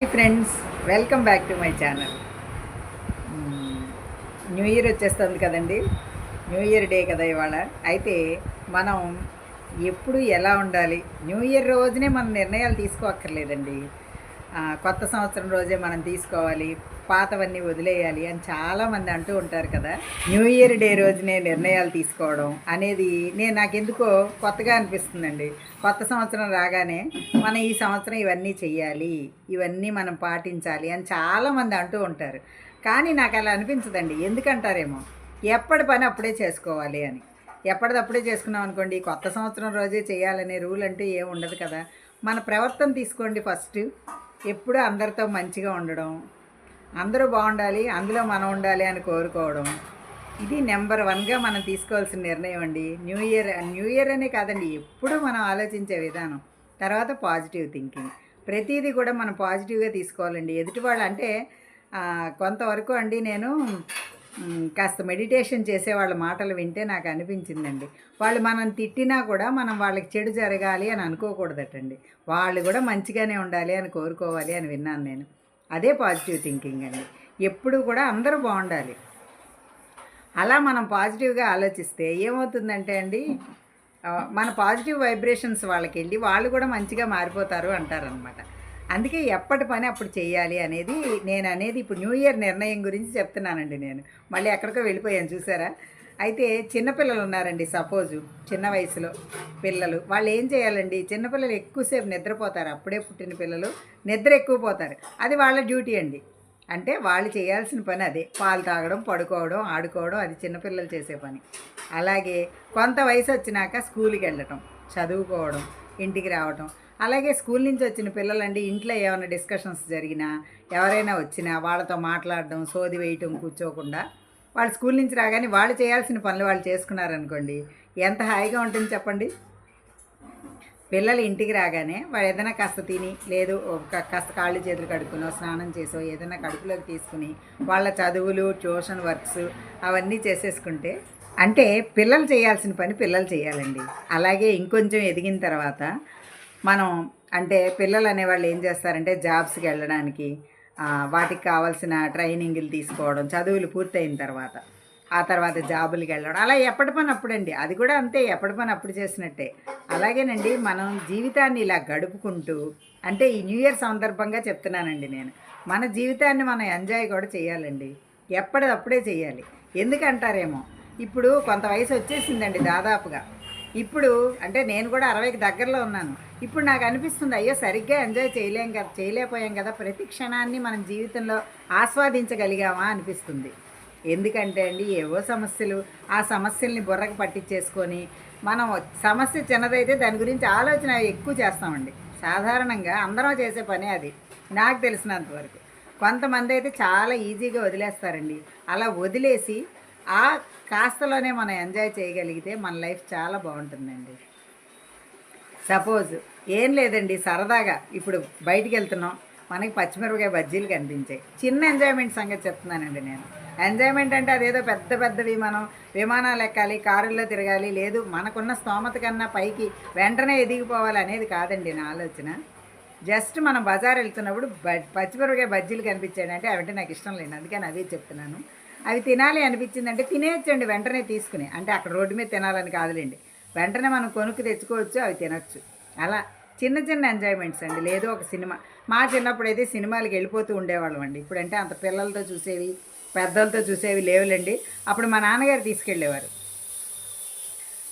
Friends welcome back to my channel new year వచ్చేస్తుంది కదండి. New year day కదా ఇవాళ. అయితే మనం ఎప్పుడు ఎలా ఉండాలి? న్యూ ఇయర్ రోజునే మనం నిర్ణయాలు తీసుకోక్కర్లేదండి. కొత్త సంవత్సరం రోజే మనం తీసుకోవాలి పాతవన్నీ వదిలేయాలి అని చాలామంది అంటూ ఉంటారు కదా. న్యూ ఇయర్ డే రోజునే నిర్ణయాలు తీసుకోవడం అనేది నేను నాకెందుకో కొత్తగా అనిపిస్తుందండి. కొత్త సంవత్సరం రాగానే మనం ఈ సంవత్సరం ఇవన్నీ చెయ్యాలి ఇవన్నీ మనం పాటించాలి అని చాలామంది అంటూ ఉంటారు. కానీ నాకు అలా అనిపించదండి. ఎందుకంటారేమో? ఎప్పటి పని అప్పుడే చేసుకోవాలి అని. ఎప్పటిదప్పుడే చేసుకున్నాం అనుకోండి కొత్త సంవత్సరం రోజే చేయాలనే రూల్ అంటూ ఏమి ఉండదు కదా. మన ప్రవర్తన తీసుకోండి ఫస్ట్. ఎప్పుడూ అందరితో మంచిగా ఉండడం అందరూ బాగుండాలి అందులో మనం ఉండాలి అని కోరుకోవడం. ఇది నెంబర్ వన్గా మనం తీసుకోవాల్సిన నిర్ణయం అండి. న్యూ ఇయర్ న్యూ ఇయర్ అనే కాదండి ఎప్పుడూ మనం ఆలోచించే విధానం. తర్వాత పాజిటివ్ థింకింగ్. ప్రతిదీ కూడా మనం పాజిటివ్గా తీసుకోవాలండి. ఎదుటి వాళ్ళు అంటే కొంతవరకు అండి నేను కాస్త మెడిటేషన్ చేసే వాళ్ళ మాటలు వింటే నాకు అనిపించిందండి. వాళ్ళు మనం తిట్టినా కూడా మనం వాళ్ళకి చెడు జరగాలి అని అనుకోకూడదటండి. వాళ్ళు కూడా మంచిగానే ఉండాలి అని కోరుకోవాలి అని విన్నాను నేను. అదే పాజిటివ్ థింకింగ్ అండి. ఎప్పుడు కూడా అందరూ బాగుండాలి. అలా మనం పాజిటివ్గా ఆలోచిస్తే ఏమవుతుందంటే అండి మన పాజిటివ్ వైబ్రేషన్స్ వాళ్ళకి వెళ్ళి వాళ్ళు కూడా మంచిగా మారిపోతారు అంటారనమాట అందుకే ఎప్పటి పని అప్పుడు చేయాలి అనేది నేను అనేది ఇప్పుడు న్యూ ఇయర్ నిర్ణయం గురించి చెప్తున్నానండి నేను. మళ్ళీ ఎక్కడికో వెళ్ళిపోయాను చూసారా? అయితే చిన్నపిల్లలు ఉన్నారండి సపోజు చిన్న వయసులో పిల్లలు. వాళ్ళు ఏం చేయాలండి? చిన్నపిల్లలు ఎక్కువసేపు నిద్రపోతారు. అప్పుడే పుట్టిన పిల్లలు నిద్ర ఎక్కువ పోతారు. అది వాళ్ళ డ్యూటీ అండి. అంటే వాళ్ళు చేయాల్సిన పని అదే. పాలు తాగడం పడుకోవడం ఆడుకోవడం అది చిన్నపిల్లలు చేసే పని. అలాగే కొంత వయసు వచ్చినాక స్కూల్కి వెళ్ళటం చదువుకోవడం ఇంటికి రావటం. అలాగే స్కూల్ నుంచి వచ్చిన పిల్లలండి ఇంట్లో ఏమైనా డిస్కషన్స్ జరిగినా ఎవరైనా వచ్చినా వాళ్ళతో మాట్లాడడం సోది వేయటం కూర్చోకుండా వాళ్ళు స్కూల్ నుంచి రాగానే వాళ్ళు చేయాల్సిన పనులు వాళ్ళు చేసుకున్నారనుకోండి ఎంత హాయిగా ఉంటుంది చెప్పండి? పిల్లలు ఇంటికి రాగానే వాళ్ళు ఏదైనా కాస్త తిని లేదు ఒక కాస్త కాళ్ళు చేతులు కడుక్కునో స్నానం చేసో ఏదైనా కడుపులోకి తీసుకుని వాళ్ళ చదువులు ట్యూషన్ వర్క్స్ అవన్నీ చేసేసుకుంటే అంటే పిల్లలు చేయాల్సిన పని పిల్లలు చేయాలండి. అలాగే ఇంకొంచెం ఎదిగిన తర్వాత మనం అంటే పిల్లలు అనేవాళ్ళు ఏం చేస్తారంటే జాబ్స్కి వెళ్ళడానికి వాటికి కావాల్సిన ట్రైనింగ్లు తీసుకోవడం చదువులు పూర్తయిన తర్వాత ఆ తర్వాత జాబులకి వెళ్ళడం అలా ఎప్పటి పని అప్పుడండి. అది కూడా అంతే ఎప్పటి పని అప్పుడు చేసినట్టే. అలాగేనండి మనం జీవితాన్ని ఇలా గడుపుకుంటూ అంటే ఈ న్యూ ఇయర్ సందర్భంగా చెప్తున్నానండి నేను. మన జీవితాన్ని మనం ఎంజాయ్ కూడా చేయాలండి. ఎప్పటిదప్పుడే చేయాలి. ఎందుకంటారేమో? ఇప్పుడు కొంత వయసు వచ్చేసిందండి దాదాపుగా. ఇప్పుడు అంటే నేను కూడా అరవైకి దగ్గరలో ఉన్నాను. ఇప్పుడు నాకు అనిపిస్తుంది అయ్యో సరిగ్గా ఎంజాయ్ చేయలేం కదా చేయలేకపోయాం కదా ప్రతి క్షణాన్ని మనం జీవితంలో ఆస్వాదించగలిగామా అనిపిస్తుంది. ఎందుకంటే అండి ఏవో సమస్యలు ఆ సమస్యల్ని బుర్రకు పట్టించేసుకొని మనం సమస్య చిన్నదైతే దాని గురించి ఆలోచన ఎక్కువ చేస్తామండి. సాధారణంగా అందరం చేసే పనే అది నాకు తెలిసినంతవరకు. కొంతమంది అయితే చాలా ఈజీగా వదిలేస్తారండి. అలా వదిలేసి ఆ కాస్తలోనే మనం ఎంజాయ్ చేయగలిగితే మన లైఫ్ చాలా బాగుంటుందండి. సపోజ్ ఏం లేదండి సరదాగా ఇప్పుడు బయటికి వెళ్తున్నాం మనకి పచ్చిమిరపకాయ బజ్జీలు కనిపించాయి. చిన్న ఎంజాయ్మెంట్ సంగతి చెప్తున్నానండి నేను. ఎంజాయ్మెంట్ అంటే అదేదో పెద్ద పెద్దవి మనం విమానాలు ఎక్కాలి కారుల్లో తిరగాలి లేదు మనకున్న స్తోమత కన్నా పైకి వెంటనే ఎదిగిపోవాలి అనేది కాదండి నా ఆలోచన. జస్ట్ మనం బజార్ వెళ్తున్నప్పుడు బ- పచ్చిమిరపకాయ బజ్జీలు కనిపించాయి అంటే అవంటే నాకు ఇష్టం లేదు అందుకని అదే చెప్తున్నాను. అవి తినాలి అనిపించిందంటే తినేయచ్చండి వెంటనే తీసుకుని. అంటే అక్కడ రోడ్డు మీద తినాలని కాదులేండి. వెంటనే మనం కొనుక్కు తెచ్చుకోవచ్చు అవి తినచ్చు. అలా చిన్న చిన్న ఎంజాయ్మెంట్స్ అండి. లేదు ఒక సినిమా. మా చిన్నప్పుడు అయితే సినిమాలకు వెళ్ళిపోతూ ఉండేవాళ్ళం అండి. ఇప్పుడంటే అంత పిల్లలతో చూసేవి పెద్దలతో చూసేవి లేవులేండి. అప్పుడు మా నాన్నగారు తీసుకెళ్ళేవారు.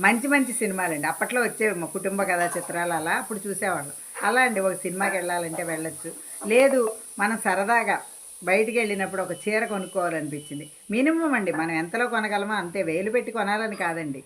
మంచి మంచి సినిమాలండి. అప్పట్లో వచ్చేవి మా కుటుంబ కథా చిత్రాలు అలా అప్పుడు చూసేవాళ్ళం. అలా అండి ఒక సినిమాకి వెళ్ళాలంటే వెళ్ళచ్చు. లేదు మనం సరదాగా బయటికి వెళ్ళినప్పుడు ఒక చీర కొనుక్కోవాలనిపించింది. మినిమం అండి మనం ఎంతలో కొనగలమో అంతే వేలు పెట్టి కొనాలని కాదండి.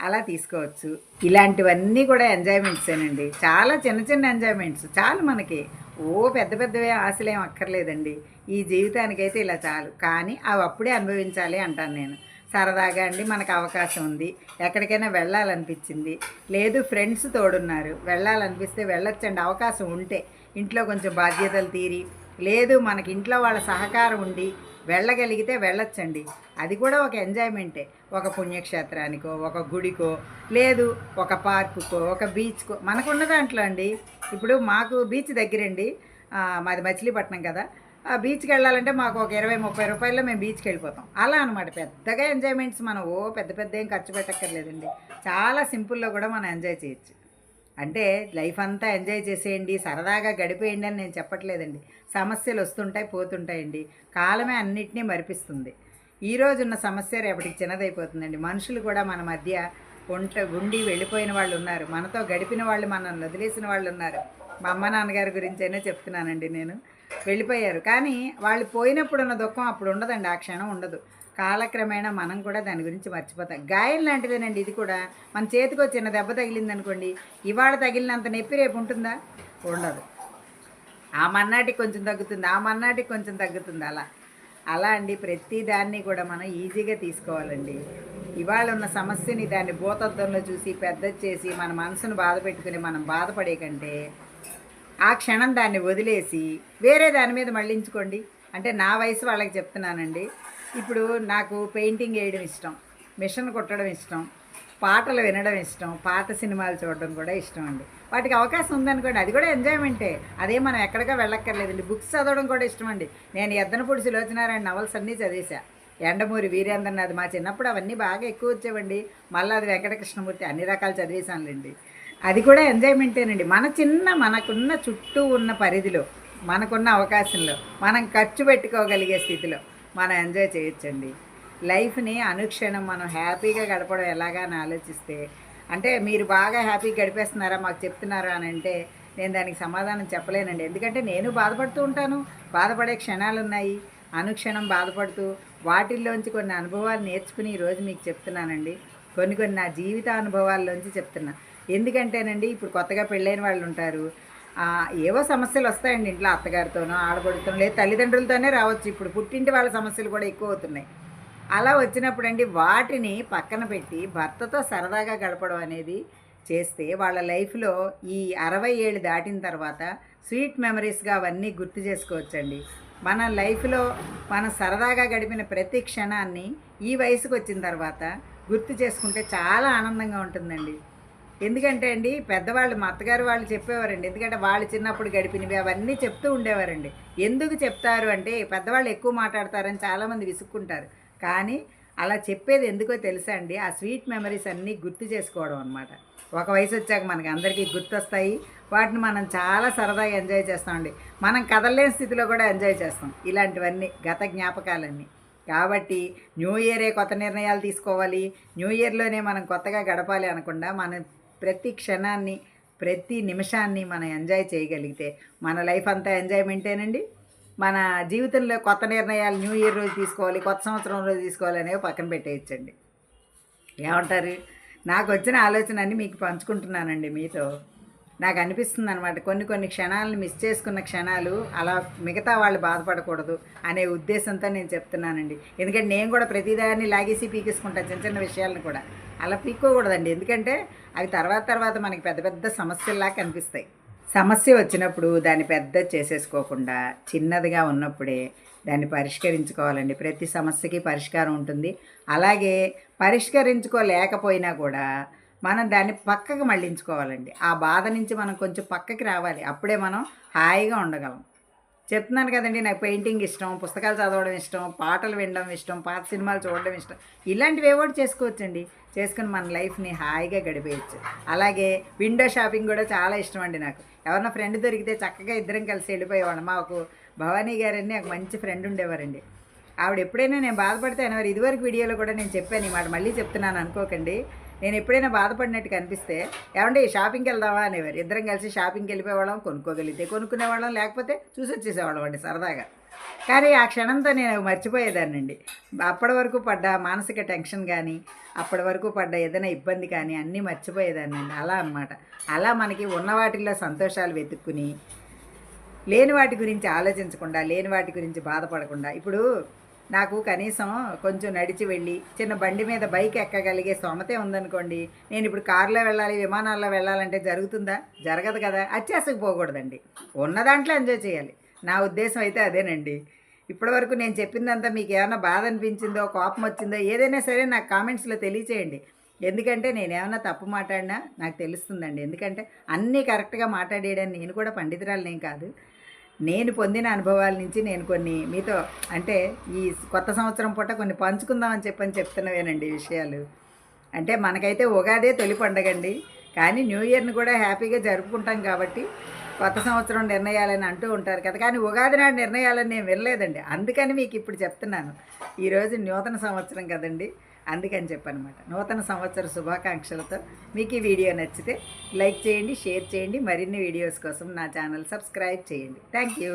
అలా తీసుకోవచ్చు. ఇలాంటివన్నీ కూడా ఎంజాయ్మెంట్సేనండి చాలా చిన్న చిన్న ఎంజాయ్మెంట్స్ చాలు మనకి. ఓ పెద్ద పెద్దవే ఆశలేం అక్కర్లేదండి. ఈ జీవితానికైతే ఇలా చాలు. కానీ అవి అప్పుడే అనుభవించాలి అంటాను నేను. సరదాగా అండి మనకు అవకాశం ఉంది. ఎక్కడికైనా వెళ్ళాలనిపించింది. లేదు ఫ్రెండ్స్ తోడున్నారు. వెళ్ళాలనిపిస్తే వెళ్ళొచ్చండి అవకాశం ఉంటే. ఇంట్లో కొంచెం బాధ్యతలు తీరి లేదు మనకి ఇంట్లో వాళ్ళ సహకారం ఉండి వెళ్ళగలిగితే వెళ్ళొచ్చండి. అది కూడా ఒక ఎంజాయ్మెంటే. ఒక పుణ్యక్షేత్రానికో ఒక గుడికో లేదు ఒక పార్కుకో ఒక బీచ్కో. మనకున్న దాంట్లో అండి. ఇప్పుడు మాకు బీచ్ దగ్గరండి. మాది మచిలీపట్నం కదా. ఆ బీచ్కి వెళ్ళాలంటే మాకు ఒక ఇరవై ముప్పై రూపాయల్లో మేము బీచ్కి వెళ్ళిపోతాం. అలా అనమాట పెద్దగా ఎంజాయ్మెంట్స్ మనం ఓ పెద్ద పెద్ద ఏం ఖర్చు పెట్టక్కర్లేదండి. చాలా సింపుల్లో కూడా మనం ఎంజాయ్ చేయొచ్చు. అంటే లైఫ్ అంతా ఎంజాయ్ చేసేయండి సరదాగా గడిపేయండి అని నేను చెప్పట్లేదండి. సమస్యలు వస్తుంటాయి పోతుంటాయండి. కాలమే అన్నిటినీ మరిపిస్తుంది. ఈ రోజున్న సమస్య రేపటికి చిన్నదైపోతుందండి. మనుషులు కూడా మన మధ్య ఉంట ఉండి వెళ్ళిపోయిన వాళ్ళు ఉన్నారు. మనతో గడిపిన వాళ్ళు మనల్ని వదిలేసిన వాళ్ళు ఉన్నారు. మా అమ్మ నాన్నగారి గురించైనా చెప్తున్నానండి నేను. వెళ్ళిపోయారు. కానీ వాళ్ళు పోయినప్పుడు ఉన్న దుఃఖం అప్పుడు ఉండదండి. ఆ క్షణం ఉండదు. కాలక్రమేణా మనం కూడా దాని గురించి మర్చిపోతాం. గాయం లాంటిదేనండి ఇది కూడా. మన చేతికి చిన్న దెబ్బ తగిలింది అనుకోండి ఇవాళ తగిలినంత నొప్పి రేపు ఉంటుందా? ఉండదు. ఆ మన్నాటికి కొంచెం తగ్గుతుంది ఆ మన్నాటికి కొంచెం తగ్గుతుంది అలా. అలా అండి ప్రతి దాన్ని కూడా మనం ఈజీగా తీసుకోవాలండి. ఇవాళ ఉన్న సమస్యని దాన్ని భూతత్వంలో చూసి పెద్ద చేసి మన మనసును బాధ పెట్టుకుని మనం బాధపడే కంటే ఆ క్షణం దాన్ని వదిలేసి వేరే దాని మీద మళ్ళించుకోండి. అంటే నా వయసు వాళ్ళకి చెప్తున్నానండి. ఇప్పుడు నాకు పెయింటింగ్ వేయడం ఇష్టం మిషన్ కుట్టడం ఇష్టం పాటలు వినడం ఇష్టం పాత సినిమాలు చూడడం కూడా ఇష్టం అండి. వాటికి అవకాశం ఉందనుకోండి అది కూడా ఎంజాయ్మెంటే అదే మనం ఎక్కడికో వెళ్ళక్కర్లేదండి. బుక్స్ చదవడం కూడా ఇష్టం అండి. నేను ఎద్దనపూడి సులోచనారాయణ నవల్స్ అన్నీ చదివేశా. ఎండమూరి వీరేంద్రనాథ్ మా చిన్నప్పుడు అవన్నీ బాగా ఎక్కువ వచ్చేవండి. మళ్ళీ అది వెంకటకృష్ణమూర్తి అన్ని రకాలు చదివేశానులేండి. అది కూడా ఎంజాయ్మెంటేనండి మన చిన్న మనకున్న చుట్టూ ఉన్న పరిధిలో మనకున్న అవకాశంలో మనం ఖర్చు పెట్టుకోగలిగే స్థితిలో మనం ఎంజాయ్ చేయొచ్చండి. లైఫ్ని అనుక్షణం మనం హ్యాపీగా గడపడం ఎలాగా అని ఆలోచిస్తే అంటే మీరు బాగా హ్యాపీగా గడిపేస్తున్నారా మాకు చెప్తున్నారా అని అంటే నేను దానికి సమాధానం చెప్పలేనండి. ఎందుకంటే నేను బాధపడుతూ ఉంటాను బాధపడే క్షణాలు ఉన్నాయి. అనుక్షణం బాధపడుతూ వాటిల్లోంచి కొన్ని అనుభవాలు నేర్చుకుని ఈరోజు మీకు చెప్తున్నానండి. కొన్ని కొన్ని నా జీవిత అనుభవాల్లోంచి చెప్తున్నా. ఎందుకంటేనండి ఇప్పుడు కొత్తగా పెళ్ళైన వాళ్ళు ఉంటారు ఏవో సమస్యలు వస్తాయండి ఇంట్లో అత్తగారితోనో ఆడబడుతోనో లేదు తల్లిదండ్రులతోనే రావచ్చు. ఇప్పుడు పుట్టింటి వాళ్ళ సమస్యలు కూడా ఎక్కువ అవుతున్నాయి. అలా వచ్చినప్పుడు అండి వాటిని పక్కన పెట్టి భర్తతో సరదాగా గడపడం అనేది చేస్తే వాళ్ళ లైఫ్లో ఈ అరవై ఏళ్ళు దాటిన తర్వాత స్వీట్ మెమరీస్గా అవన్నీ గుర్తు చేసుకోవచ్చండి. మన లైఫ్లో మనం సరదాగా గడిపిన ప్రతి క్షణాన్ని ఈ వయసుకు వచ్చిన తర్వాత గుర్తు చేసుకుంటే చాలా ఆనందంగా ఉంటుందండి. ఎందుకంటే అండి పెద్దవాళ్ళు మా అత్తగారు వాళ్ళు చెప్పేవారండి. ఎందుకంటే వాళ్ళు చిన్నప్పుడు గడిపినవి అవన్నీ చెప్తూ ఉండేవారండి. ఎందుకు చెప్తారు అంటే పెద్దవాళ్ళు ఎక్కువ మాట్లాడతారని చాలామంది విసుక్కుంటారు. కానీ అలా చెప్పేది ఎందుకో తెలుసా అండి? ఆ స్వీట్ మెమరీస్ అన్నీ గుర్తు చేసుకోవడం అనమాట ఒక వయసు వచ్చాక మనకి అందరికీ గుర్తొస్తాయి. వాటిని మనం చాలా సరదాగా ఎంజాయ్ చేస్తామండి. మనం కదలలేని స్థితిలో కూడా ఎంజాయ్ చేస్తాం. ఇలాంటివన్నీ గత జ్ఞాపకాలన్నీ. కాబట్టి న్యూ ఇయరే కొత్త నిర్ణయాలు తీసుకోవాలి. న్యూ ఇయర్లోనే మనం కొత్తగా గడపాలి అనకుండా మనం ప్రతి క్షణాన్ని ప్రతి నిమిషాన్ని మనం ఎంజాయ్ చేయగలిగితే మన లైఫ్ అంతా ఎంజాయ్మెంటేనండి. మన జీవితంలో కొత్త నిర్ణయాలు న్యూ ఇయర్ రోజు తీసుకోవాలి కొత్త సంవత్సరం రోజు తీసుకోవాలి అనేవి పక్కన పెట్టేయచ్చండి. ఏమంటారు? నాకు వచ్చిన ఆలోచన అన్ని మీకు పంచుకుంటున్నానండి మీతో. నాకు అనిపిస్తుంది అనమాట కొన్ని కొన్ని క్షణాలను మిస్ చేసుకున్న క్షణాలు అలా మిగతా వాళ్ళు బాధపడకూడదు అనే ఉద్దేశంతో నేను చెప్తున్నానండి. ఎందుకంటే నేను కూడా ప్రతిదాన్ని లాగేసి పీకేసుకుంటాను చిన్న చిన్న విషయాలను కూడా. అలా పీక్కోకూడదండి. ఎందుకంటే అవి తర్వాత తర్వాత మనకి పెద్ద పెద్ద సమస్యల్లా కనిపిస్తాయి. సమస్య వచ్చినప్పుడు దాన్ని పెద్ద చేసేసుకోకుండా చిన్నదిగా ఉన్నప్పుడే దాన్ని పరిష్కరించుకోవాలండి. ప్రతి సమస్యకి పరిష్కారం ఉంటుంది. అలాగే పరిష్కరించుకోలేకపోయినా కూడా మనం దాన్ని పక్కకు మళ్ళించుకోవాలండి. ఆ బాధ నుంచి మనం కొంచెం పక్కకి రావాలి. అప్పుడే మనం హాయిగా ఉండగలం. చెప్తున్నాను కదండి నాకు పెయింటింగ్ ఇష్టం పుస్తకాలు చదవడం ఇష్టం పాటలు వినడం ఇష్టం పాత సినిమాలు చూడడం ఇష్టం. ఇలాంటివి ఏవో చేసుకోవచ్చండి? చేసుకుని మన లైఫ్ని హాయిగా గడిపేయచ్చు. అలాగే విండో షాపింగ్ కూడా చాలా ఇష్టం అండి నాకు. ఎవరన్నా ఫ్రెండ్ దొరికితే చక్కగా ఇద్దరం కలిసి వెళ్ళిపోయేవాడు మాకు భవానీ గారని ఒక మంచి ఫ్రెండ్ ఉండేవారండి. ఆవిడ ఎప్పుడైనా నేను బాధపడితే అనేవారు ఇదివరకు వీడియోలో కూడా నేను చెప్పాను ఈ మాట మళ్ళీ చెప్తున్నాను అనుకోకండి. నేను ఎప్పుడైనా బాధపడినట్టు కనిపిస్తే ఈ షాపింగ్కి వెళ్దామా? అనేవారు. ఇద్దరం కలిసి షాపింగ్కి వెళ్ళిపోయేవాళ్ళం కొనుక్కోగలిగితే కొనుక్కునేవాళ్ళం లేకపోతే చూసి వచ్చేసేవాళ్ళం అండి సరదాగా. కానీ ఆ క్షణంతో నేను మర్చిపోయేదానండి అప్పటి వరకు పడ్డ మానసిక టెన్షన్ కానీ అప్పటి వరకు పడ్డ ఏదైనా ఇబ్బంది కానీ అన్నీ మర్చిపోయేదానండి అలా అన్నమాట. అలా మనకి ఉన్న వాటిల్లో సంతోషాలు వెతుక్కుని లేని వాటి గురించి ఆలోచించకుండా లేని వాటి గురించి బాధపడకుండా ఇప్పుడు నాకు కనీసం కొంచెం నడిచి వెళ్ళి చిన్న బండి మీద బైక్ ఎక్కగలిగే సొమతే ఉందనుకోండి. నేను ఇప్పుడు కారులో వెళ్ళాలి విమానాల్లో వెళ్ళాలంటే జరుగుతుందా? జరగదు కదా. అత్యాసకు పోకూడదండి. ఉన్న దాంట్లో ఎంజాయ్ చేయాలి. నా ఉద్దేశం అయితే అదేనండి. ఇప్పటివరకు నేను చెప్పిందంతా మీకు ఏమైనా బాధ అనిపించిందో కోపం వచ్చిందో ఏదైనా సరే నాకు కామెంట్స్లో తెలియచేయండి. ఎందుకంటే నేను ఏమైనా తప్పు మాట్లాడినా నాకు తెలుస్తుందండి. ఎందుకంటే అన్నీ కరెక్ట్గా మాట్లాడేయడానికి నేను కూడా పండితురాలనేం కాదు. నేను పొందిన అనుభవాల నుంచి నేను కొన్ని మీతో అంటే ఈ కొత్త సంవత్సరం పూట కొన్ని పంచుకుందామని చెప్పని చెప్తున్నవేనండి విషయాలు. అంటే మనకైతే ఉగాదే తొలి పండగండి. కానీ న్యూ ఇయర్ని కూడా హ్యాపీగా జరుపుకుంటాం కాబట్టి కొత్త సంవత్సరం నిర్ణయాలని అంటూ ఉంటారు కదా. కానీ ఉగాది నాడు నిర్ణయాలని నేను వినలేదండి. అందుకని మీకు ఇప్పుడు చెప్తున్నాను. ఈరోజు నూతన సంవత్సరం కదండి. అందుకని చెప్పనమాట. నూతన సంవత్సర శుభాకాంక్షలతో మీకు ఈ వీడియో నచ్చితే లైక్ చేయండి షేర్ చేయండి మరిన్ని వీడియోస్ కోసం నా ఛానల్ సబ్స్క్రైబ్ చేయండి. Thank you.